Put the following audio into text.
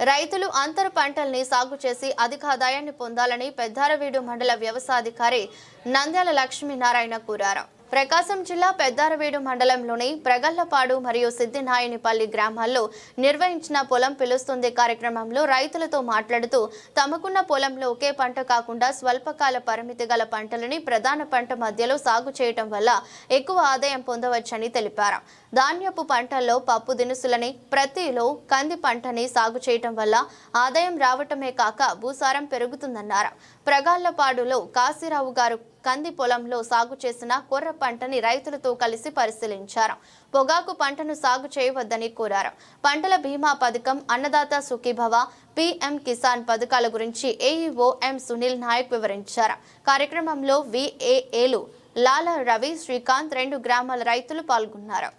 రైతులు అంతర పంటల్ని సాగు చేసి అధిక ఆదాయాన్ని పొందాలని పెద్దారవీడు మండల వ్యవసాయాధికారి నంద్యాల లక్ష్మీనారాయణ కోరారు. ప్రకాశం జిల్లా పెద్దారవీడు మండలంలోని ప్రగల్లపాడు మరియు సిద్దినాయనిపల్లి గ్రామాల్లో నిర్వహించిన పొలం పిలుస్తుంది కార్యక్రమంలో రైతులతో మాట్లాడుతూ తమకున్న పొలంలో ఒకే పంట కాకుండా స్వల్పకాల పరిమితి గల పంటలని ప్రధాన పంట మధ్యలో సాగు చేయటం వల్ల ఎక్కువ ఆదాయం పొందవచ్చని తెలిపారు. ధాన్యపు పంటల్లో పప్పు దినుసులని ప్రతిలో కంది పంటని సాగు చేయటం వల్ల ఆదాయం రావటమే కాక భూసారం పెరుగుతుందన్నారు. ప్రగాళ్ళపాడులో కాశీరావు గారు కంది పొలంలో సాగు చేసిన కొర్ర పంటని రైతులతో కలిసి పరిశీలించారు. పొగాకు పంటను సాగు చేయవద్దని కోరారు. పంటల బీమా పథకం అన్నదాత సుఖీభవ పిఎం కిసాన్ పథకాల గురించి ఏఈఓ ఎం సునీల్ నాయక్ వివరించారు. కార్యక్రమంలో విఏఏలు లాల రవి శ్రీకాంత్ రెండు గ్రామాల రైతులు పాల్గొన్నారు.